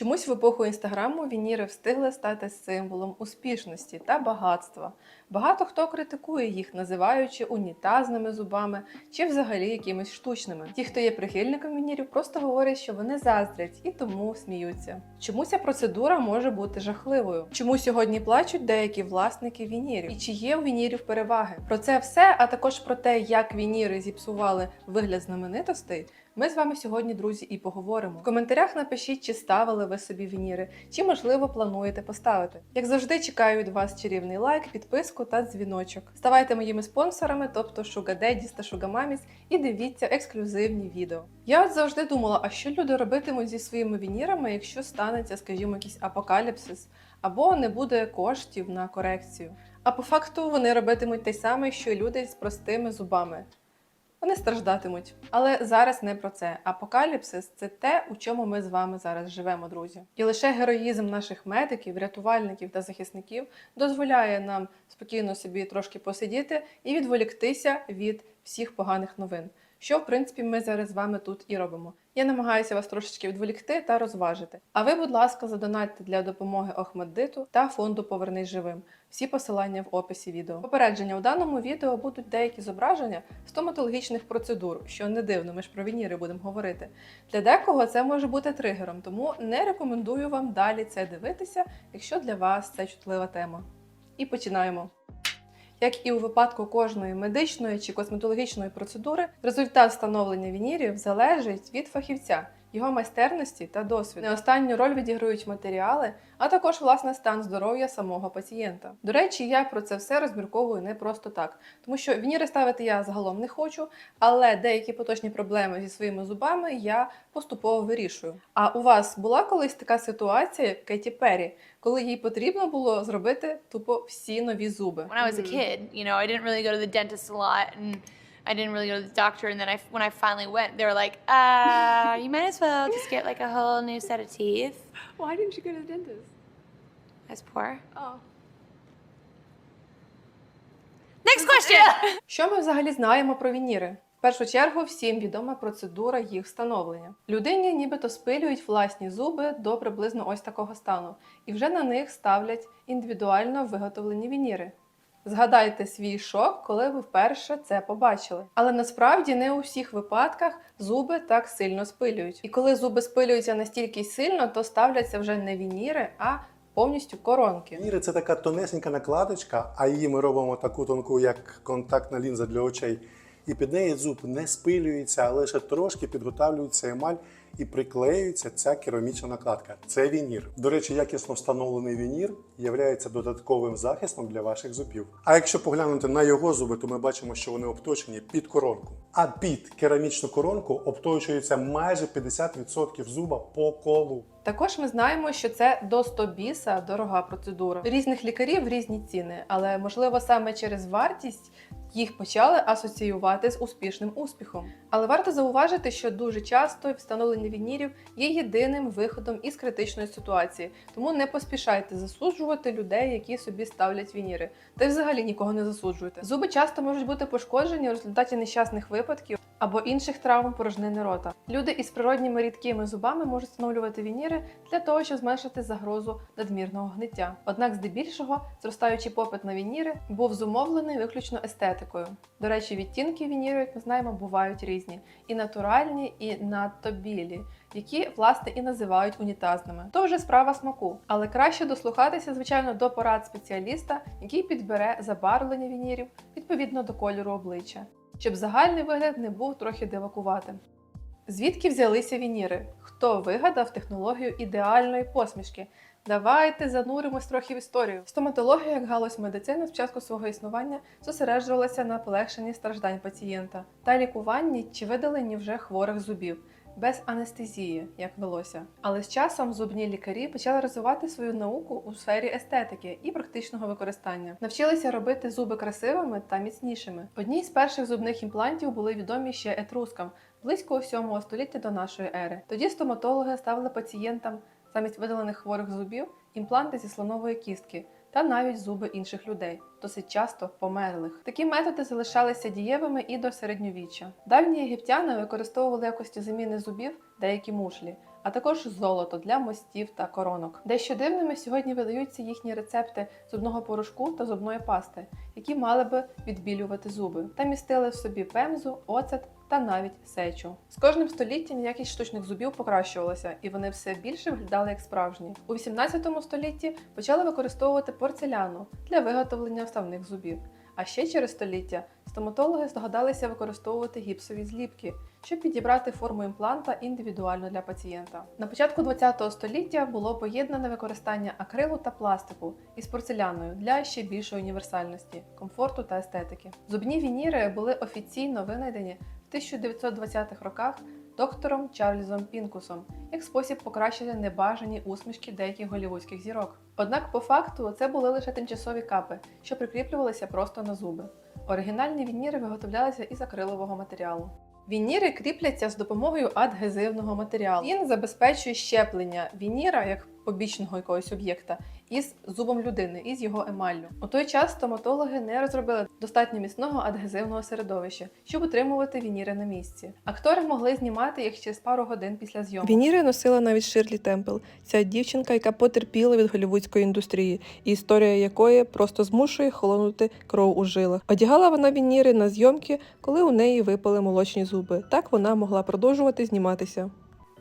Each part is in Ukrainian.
Чомусь в епоху інстаграму вініри встигли стати символом успішності та багатства. Багато хто критикує їх, називаючи унітазними зубами чи взагалі якимись штучними. Ті, хто є прихильником вінірів, просто говорять, що вони заздрять і тому сміються. Чому ця процедура може бути жахливою? Чому сьогодні плачуть деякі власники вінірів? І чи є у вінірів переваги? Про це все, а також про те, як вініри зіпсували вигляд знаменитостей. Ми з вами сьогодні, друзі, і поговоримо. В коментарях напишіть, чи ставили ви собі вініри, чи можливо плануєте поставити. Як завжди, чекаю від вас чарівний лайк, підписку та дзвіночок. Ставайте моїми спонсорами, тобто Daddies та Mamis, і дивіться ексклюзивні відео. Я от завжди думала, а що люди робитимуть зі своїми вінірами, якщо станеться, скажімо, якийсь апокаліпсис, або не буде коштів на корекцію. А по факту вони робитимуть те саме, що й люди з простими зубами. Вони страждатимуть. Але зараз не про це. Апокаліпсис це те, у чому ми з вами зараз живемо, друзі. І лише героїзм наших медиків, рятувальників та захисників дозволяє нам спокійно собі трошки посидіти і відволіктися від всіх поганих новин. Що, в принципі, ми зараз з вами тут і робимо. Я намагаюся вас трошечки відволікти та розважити. А ви, будь ласка, задонатьте для допомоги Охмаддиту та фонду Повернись живим. Всі посилання в описі відео. Попередження у даному відео будуть деякі зображення стоматологічних процедур, що не дивно, ми ж про вініри будемо говорити. Для декого це може бути тригером, тому не рекомендую вам далі це дивитися, якщо для вас це чутлива тема. І починаємо. Як і у випадку кожної медичної чи косметологічної процедури, результат встановлення вінірів залежить від фахівця, його майстерності та досвіду. Не останню роль відіграють матеріали, а також власне стан здоров'я самого пацієнта. До речі, я про це все розмірковую не просто так, тому що вініри ставити я загалом не хочу, але деякі поточні проблеми зі своїми зубами я поступово вирішую. А у вас була колись така ситуація, як Кеті Перрі, коли їй потрібно було зробити тупо всі нові зуби? when I was a kid. You know, I didn't really go to the dentist a lot, and I didn't really go to the doctor. And then I, when I finally went, they were like, "Uh, you might as well just get like a whole new set of teeth." Why didn't you go to the dentist? I was poor. Oh. Next question. Що ми взагалі знаємо про вініри? В першу чергу всім відома процедура їх встановлення. Людині нібито спилюють власні зуби до приблизно ось такого стану, і вже на них ставлять індивідуально виготовлені вініри. Згадайте свій шок, коли ви вперше це побачили. Але насправді не у всіх випадках зуби так сильно спилюють. І коли зуби спилюються настільки сильно, то ставляться вже не вініри, а повністю коронки. Вініри це така тонесенька накладочка, а її ми робимо таку тонку, як контактна лінза для очей. І під неї зуб не спилюється, а лише трошки підготавлюється емаль і приклеюється ця керамічна накладка. Це вінір. До речі, якісно встановлений вінір є додатковим захистом для ваших зубів. А якщо поглянути на його зуби, то ми бачимо, що вони обточені під коронку. А під керамічну коронку обточується майже 50% зуба по колу. Також ми знаємо, що це до 100 біса дорога процедура. Різних лікарів різні ціни, але можливо саме через вартість їх почали асоціювати з успішним успіхом. Але варто зауважити, що дуже часто встановлення вінірів є єдиним виходом із критичної ситуації, тому не поспішайте засуджувати людей, які собі ставлять вініри. Та й взагалі нікого не засуджуйте. Зуби часто можуть бути пошкоджені в результаті нещасних випадків або інших травм порожнини рота. Люди із природніми рідкими зубами можуть встановлювати вініри для того, щоб зменшити загрозу надмірного гниття. Однак, здебільшого, зростаючий попит на вініри був зумовлений виключно естетикою. До речі, відтінки вініру, як ми знаємо, бувають різні: і натуральні, і надто білі. Які власне і називають унітазними. То вже справа смаку, але краще дослухатися, звичайно, до порад спеціаліста, який підбере забарвлення вінірів відповідно до кольору обличчя щоб загальний вигляд не був трохи дивакуватим. Звідки взялися вініри? Хто вигадав технологію ідеальної посмішки? Давайте зануримось трохи в історію. Стоматологія, як галузь медицини, в часку свого існування зосереджувалася на полегшенні страждань пацієнта та лікуванні чи видаленні вже хворих зубів. Без анестезії, як велося. Але з часом зубні лікарі почали розвивати свою науку у сфері естетики і практичного використання. Навчилися робити зуби красивими та міцнішими. Одні з перших зубних імплантів були відомі ще етрускам близько 7 століття до нашої ери. Тоді стоматологи ставили пацієнтам замість видалених хворих зубів імпланти зі слонової кістки та навіть зуби інших людей, досить часто померлих. Такі методи залишалися дієвими і до середньовіччя. Давні єгиптяни використовували якості заміни зубів деякі мушлі, а також золото для мостів та коронок. Дещо дивними сьогодні видаються їхні рецепти зубного порошку та зубної пасти, які мали би відбілювати зуби, та містили в собі пемзу, оцет та навіть сечу. З кожним століттям якість штучних зубів покращувалася, і вони все більше виглядали як справжні. У 18 столітті почали використовувати порцеляну для виготовлення вставних зубів. А ще через століття стоматологи здогадалися використовувати гіпсові зліпки, щоб підібрати форму імпланта індивідуально для пацієнта. На початку ХХ століття було поєднане використання акрилу та пластику із порцеляною для ще більшої універсальності, комфорту та естетики. Зубні вініри були офіційно винайдені в 1920-х роках доктором Чарльзом Пінкусом як спосіб покращити небажані усмішки деяких голівудських зірок. Однак, по факту, це були лише тимчасові капи, що прикріплювалися просто на зуби. Оригінальні вініри виготовлялися із акрилового матеріалу. Вініри кріпляться з допомогою адгезивного матеріалу. Він забезпечує щеплення вініра як побічного якогось об'єкта із зубом людини, із його емаллю. У той час стоматологи не розробили достатньо міцного адгезивного середовища, щоб утримувати вініри на місці. Актори могли знімати їх через пару годин після зйомок. Вініри носила навіть Ширлі Темпл, ця дівчинка, яка потерпіла від голівудської індустрії, і історія якої просто змушує холонути кров у жилах. Одягала вона вініри на зйомки, коли у неї випали молочні зуби. Так вона могла продовжувати зніматися.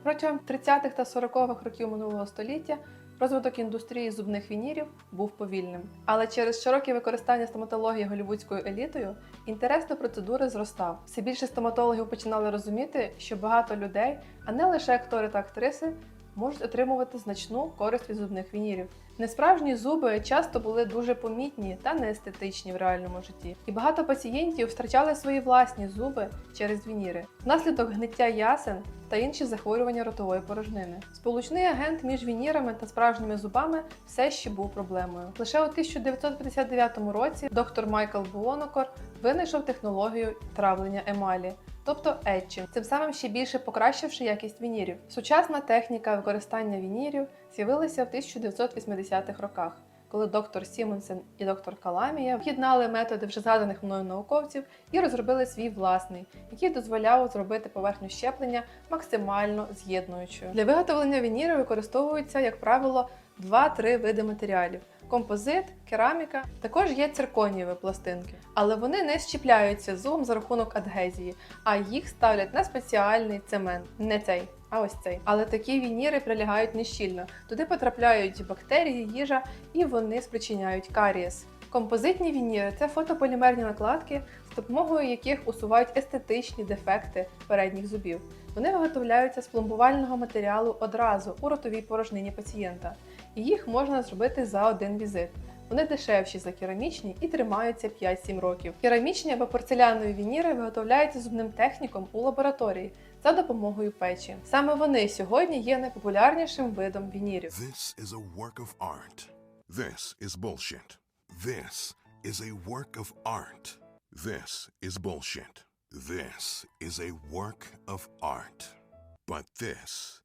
Протягом 30-х та 40-х років минулого століття розвиток індустрії зубних вінірів був повільним. Але через широке використання стоматології голівудською елітою інтерес до процедури зростав. Все більше стоматологів починали розуміти, що багато людей, а не лише актори та актриси, можуть отримувати значну користь від зубних вінірів. Несправжні зуби часто були дуже помітні та неестетичні в реальному житті, і багато пацієнтів втрачали свої власні зуби через вініри внаслідок гниття ясен та інші захворювання ротової порожнини. Сполучний агент між вінірами та справжніми зубами все ще був проблемою. Лише у 1959 році доктор Майкл Буонокор винайшов технологію травлення емалі. Тобто етчинг, цим самим ще більше покращивши якість вінірів. Сучасна техніка використання вінірів з'явилася в 1980-х роках, коли доктор Сімонсен і доктор Каламія в'єднали методи вже згаданих мною науковців і розробили свій власний, який дозволяв зробити поверхню щеплення максимально з'єднуючою. Для виготовлення вінірів використовуються, як правило, 2-3 види матеріалів. Композит, кераміка, також є цирконієві пластинки, але вони не щіпляються зубом за рахунок адгезії, а їх ставлять на спеціальний цемент, не цей, а ось цей. Але такі вініри прилягають нещільно. Туди потрапляють бактерії, їжа, і вони спричиняють карієс. Композитні вініри це фотополімерні накладки, з допомогою яких усувають естетичні дефекти передніх зубів. Вони виготовляються з пломбувального матеріалу одразу у ротовій порожнині пацієнта, їх можна зробити за один візит. Вони дешевші за керамічні і тримаються 5-7 років. Керамічні або порцелянові вініри виготовляються зубним техніком у лабораторії за допомогою печі. Саме вони сьогодні є найпопулярнішим видом вінірів. This is a work of art. This is bullshit. This is a work of art. This is bullshit. This is a work of art. But this,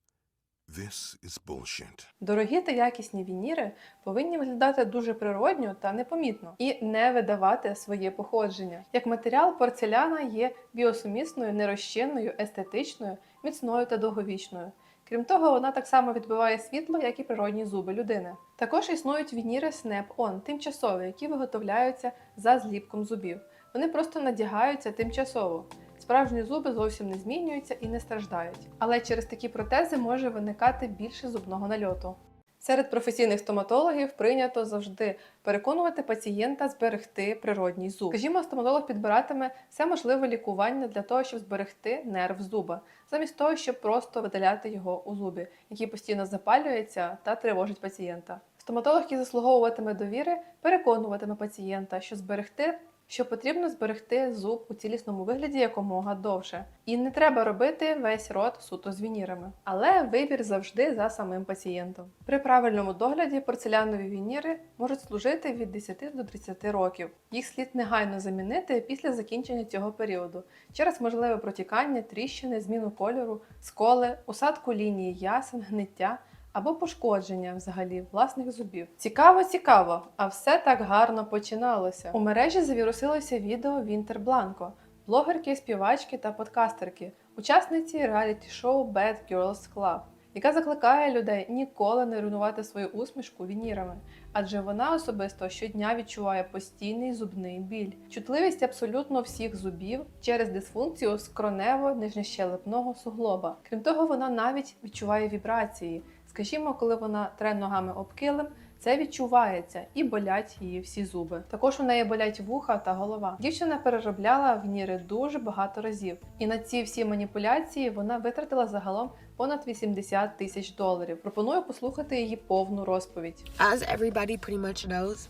this is bullshit. Дорогі та якісні вініри повинні виглядати дуже природньо та непомітно і не видавати своє походження. Як матеріал, порцеляна є біосумісною, нерозчинною, естетичною, міцною та довговічною. Крім того, вона так само відбиває світло, як і природні зуби людини. Також існують вініри Snap-on, тимчасові, які виготовляються за зліпком зубів. Вони просто надягаються тимчасово. Справжні зуби зовсім не змінюються і не страждають. Але через такі протези може виникати більше зубного нальоту. Серед професійних стоматологів прийнято завжди переконувати пацієнта зберегти природній зуб. Скажімо, стоматолог підбиратиме все можливе лікування для того, щоб зберегти нерв зуба, замість того, щоб просто видаляти його у зубі, який постійно запалюється та тривожить пацієнта. Стоматолог, який заслуговуватиме довіри, переконуватиме пацієнта, що зберегти що потрібно зберегти зуб у цілісному вигляді якомога довше. І не треба робити весь рот суто з вінірами. Але вибір завжди за самим пацієнтом. При правильному догляді порцелянові вініри можуть служити від 10 до 30 років. Їх слід негайно замінити після закінчення цього періоду через можливе протікання, тріщини, зміну кольору, сколи, усадку лінії ясен, гниття або пошкодження взагалі власних зубів. Цікаво, цікаво, а все так гарно починалося. У мережі завірусилося відео Вінтер Бланко, блогерки, співачки та подкастерки, учасниці реаліті-шоу Bad Girls Club, яка закликає людей ніколи не руйнувати свою усмішку вінірами, адже вона особисто щодня відчуває постійний зубний біль, чутливість абсолютно всіх зубів через дисфункцію скронево-нижньощелепного суглоба. Крім того, вона навіть відчуває вібрації. Скажімо, коли вона тре ногами об килим, це відчувається і болять її всі зуби. Також у неї болять вуха та голова. Дівчина переробляла вніри дуже багато разів, і на ці всі маніпуляції вона витратила загалом понад 80 тисяч доларів. Пропоную послухати її повну розповідь. as everybody pretty much knows,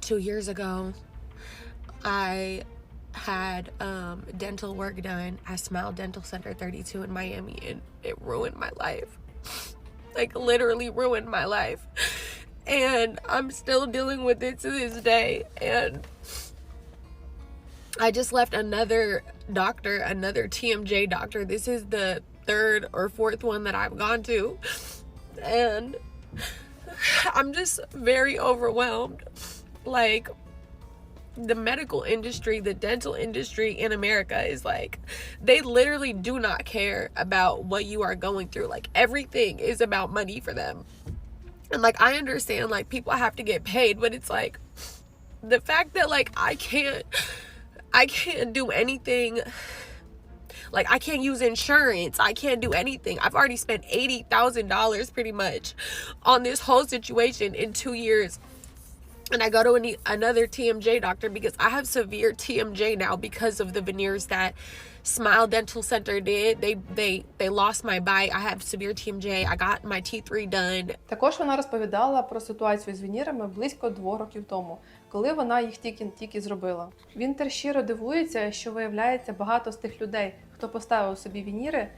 two years ago, I had um, dental work done at Smile Dental Center 32 in Miami, and it ruined my life. Like, literally ruined my life. And I'm still dealing with it to this day. And I just left another doctor, another TMJ doctor. This is the third or fourth one that I've gone to. And I'm just very overwhelmed. Like, the medical industry, the dental industry in America is like, they literally do not care about what you are going through. Like, everything is about money for them. And, like, I understand, like, people have to get paid, but it's like, the fact that, like, I can't, I can't do anything like I can't use insurance. I can't do anything. I've already spent eighty thousand dollars pretty much on this whole situation in two years. And I go to an, another TMJ doctor because I have severe TMJ now because of the veneers that Smile Dental Center did. They they they lost my bite. I have severe TMJ. I got my T3 done. Також вона розповідала про ситуацію з вінірами близько двох років тому, коли вона їх тільки тільки зробила. Вінтер щиро дивується, що виявляється багато з тих людей, хто поставив собі вініри,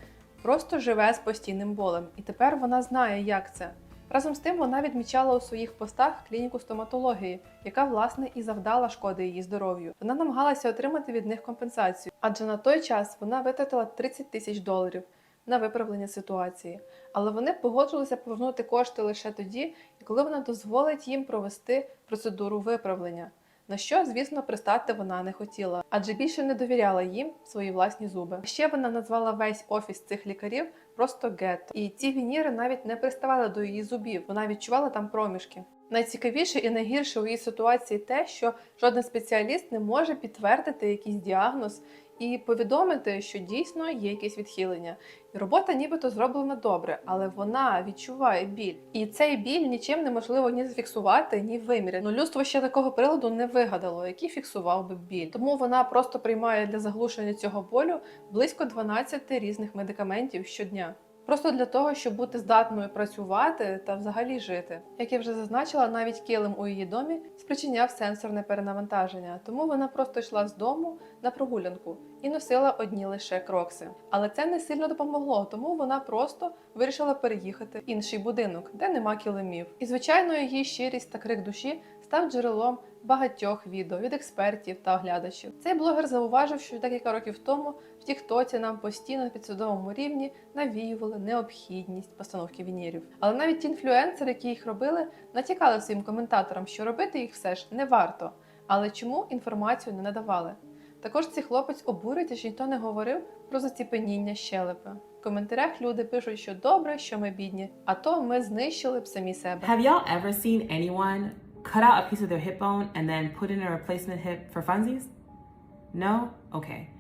просто живе з постійним болем, і тепер вона знає, як це. Разом з тим вона відмічала у своїх постах клініку стоматології, яка власне і завдала шкоди її здоров'ю. Вона намагалася отримати від них компенсацію, адже на той час вона витратила 30 тисяч доларів на виправлення ситуації. Але вони погоджилися повернути кошти лише тоді, коли вона дозволить їм провести процедуру виправлення. На що, звісно, пристати вона не хотіла, адже більше не довіряла їм свої власні зуби. Ще вона назвала весь офіс цих лікарів просто гетто. І ці вініри навіть не приставали до її зубів, вона відчувала там проміжки. Найцікавіше і найгірше у її ситуації те, що жоден спеціаліст не може підтвердити якийсь діагноз і повідомити, що дійсно є якісь відхилення. І робота нібито зроблена добре, але вона відчуває біль. І цей біль нічим неможливо ні зафіксувати, ні виміряти. Ну людство ще такого приладу не вигадало, який фіксував би біль. Тому вона просто приймає для заглушення цього болю близько 12 різних медикаментів щодня. Просто для того, щоб бути здатною працювати та взагалі жити. Як я вже зазначила, навіть килим у її домі спричиняв сенсорне перенавантаження, тому вона просто йшла з дому на прогулянку і носила одні лише крокси. Але це не сильно допомогло, тому вона просто вирішила переїхати в інший будинок, де нема килимів. І звичайно, її щирість та крик душі став джерелом багатьох відео від експертів та оглядачів. Цей блогер зауважив, що декілька років тому в Тіктоці нам постійно на підсвідомому рівні навіювали необхідність постановки вінірів. Але навіть ті інфлюенсери, які їх робили, натякали своїм коментаторам, що робити їх все ж не варто. Але чому інформацію не надавали? Також цей хлопець обурюється, що ніхто не говорив про заціпеніння щелепи. В коментарях люди пишуть, що добре, що ми бідні, а то ми знищили б самі себе. Have y'all ever seen anyone cut out a piece of their hip bone and then put in a replacement hip for funsies? No? Okay.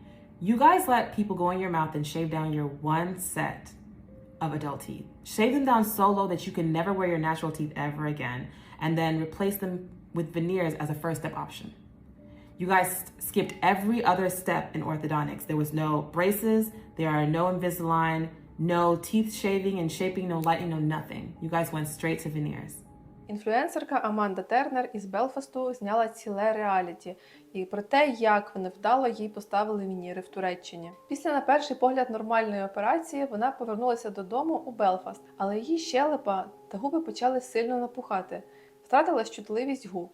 You guys let people go in your mouth and shave down your one set of adult teeth. Shave them down so low that you can never wear your natural teeth ever again, and then replace them with veneers as a first step option. You guys skipped every other step in orthodontics. There was no braces, there are no Invisalign, no teeth shaving and shaping, no lighting, no nothing. You guys went straight to veneers. Інфлюенсерка Аманда Тернер із Белфасту зняла ціле реаліті і про те, як вони вдало їй поставили вініри в Туреччині. Після на перший погляд нормальної операції вона повернулася додому у Белфаст, але її щелепа та губи почали сильно напухати, втратила чутливість губ.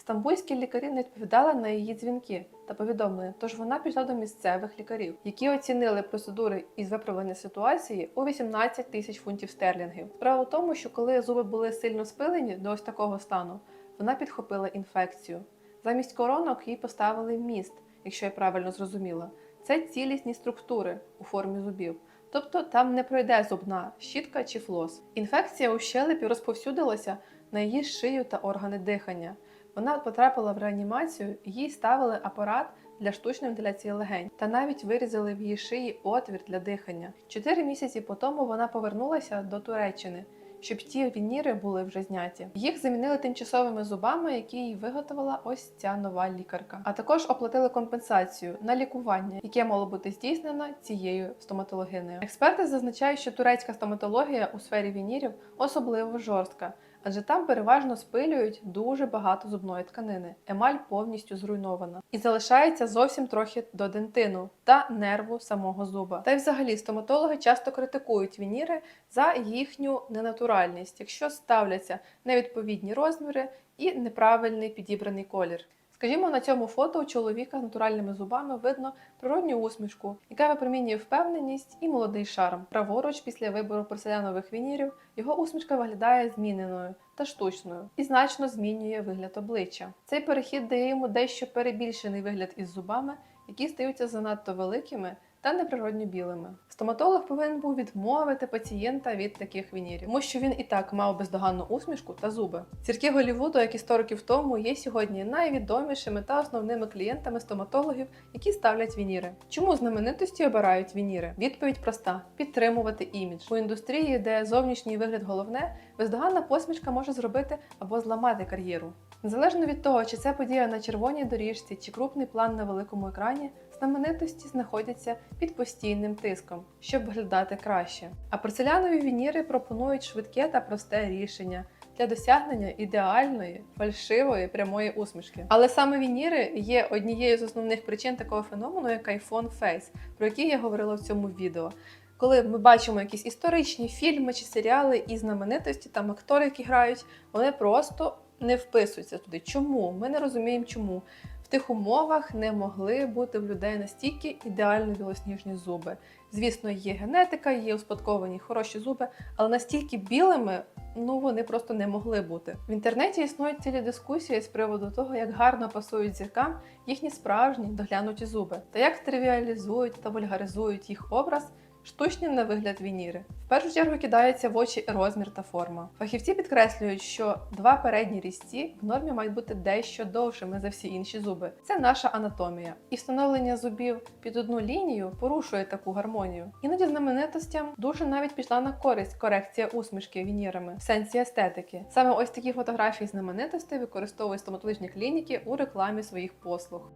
Стамбульські лікарі не відповідали на її дзвінки та повідомлення, тож вона пішла до місцевих лікарів, які оцінили процедури із виправлення ситуації у 18 тисяч фунтів стерлінгів. Справа в тому, що коли зуби були сильно спилені до ось такого стану, вона підхопила інфекцію. Замість коронок їй поставили міст, якщо я правильно зрозуміла. Це цілісні структури у формі зубів. тобто там не пройде зубна щітка чи флос. Інфекція у щелепі розповсюдилася на її шию та органи дихання. Вона потрапила в реанімацію, їй ставили апарат для штучної вентиляції легень та навіть вирізали в її шиї отвір для дихання. Чотири місяці по тому вона повернулася до Туреччини, щоб ті вініри були вже зняті. Їх замінили тимчасовими зубами, які їй виготовила ось ця нова лікарка. А також оплатили компенсацію на лікування, яке мало бути здійснено цією стоматологинею. Експерти зазначають, що турецька стоматологія у сфері вінірів особливо жорстка. Адже там переважно спилюють дуже багато зубної тканини. Емаль повністю зруйнована і залишається зовсім трохи до дентину та нерву самого зуба. Та й взагалі стоматологи часто критикують вініри за їхню ненатуральність, якщо ставляться невідповідні розміри і неправильний підібраний колір. Скажімо, на цьому фото у чоловіка з натуральними зубами видно природню усмішку, яка випромінює впевненість і молодий шарм. Праворуч, після вибору порселянових вінірів, його усмішка виглядає зміненою та штучною і значно змінює вигляд обличчя. Цей перехід дає йому дещо перебільшений вигляд із зубами, які стаються занадто великими та неприродньо білими. Стоматолог повинен був відмовити пацієнта від таких вінірів, тому що він і так мав бездоганну усмішку та зуби. Зірки Голлівуду, як і 100 років тому, є сьогодні найвідомішими та основними клієнтами стоматологів, які ставлять вініри. Чому знаменитості обирають вініри? Відповідь проста: підтримувати імідж у індустрії, де зовнішній вигляд головне, бездоганна посмішка може зробити або зламати кар'єру. Незалежно від того, чи це подія на червоній доріжці, чи крупний план на великому екрані, знаменитості знаходяться під постійним тиском, щоб виглядати краще. А порцелянові вініри пропонують швидке та просте рішення для досягнення ідеальної, фальшивої прямої усмішки. Але саме вініри є однією з основних причин такого феномену, як iPhone Face, про який я говорила в цьому відео. Коли ми бачимо якісь історичні фільми чи серіали і знаменитості, там актори, які грають, вони просто не вписуються туди. Чому? Ми не розуміємо, чому. Тих умовах не могли бути в людей настільки ідеально білосніжні зуби. Звісно, є генетика, є успадковані хороші зуби, але настільки білими ну вони просто не могли бути. В інтернеті існують цілі дискусії з приводу того, як гарно пасують зіркам їхні справжні доглянуті зуби, та як тривіалізують та вульгаризують їх образ штучні на вигляд вініри. В першу чергу кидається в очі розмір та форма. Фахівці підкреслюють, що два передні різці в нормі мають бути дещо довшими за всі інші зуби. Це наша анатомія. І встановлення зубів під одну лінію порушує таку гармонію. Іноді знаменитостям дуже навіть пішла на користь корекція усмішки вінірами в сенсі естетики. Саме ось такі фотографії знаменитостей використовують стоматологічні клініки у рекламі своїх послуг.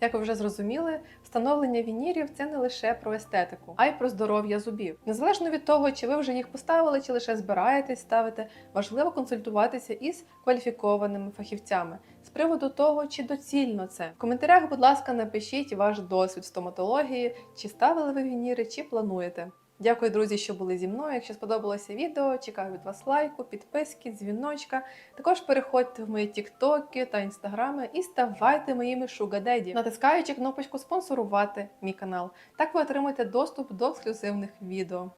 Як ви вже зрозуміли, встановлення вінірів це не лише про естетику, а й про здоров'я зубів. Незалежно від того, чи ви вже їх поставили, чи лише збираєтесь ставити, важливо консультуватися із кваліфікованими фахівцями з приводу того, чи доцільно це. В коментарях, будь ласка, напишіть ваш досвід стоматології, чи ставили ви вініри, чи плануєте. Дякую, друзі, що були зі мною. Якщо сподобалося відео, чекаю від вас лайку, підписки, дзвіночка. Також переходьте в мої тіктоки та інстаграми і ставайте моїми шугадеді, натискаючи кнопочку спонсорувати мій канал. Так ви отримаєте доступ до ексклюзивних відео.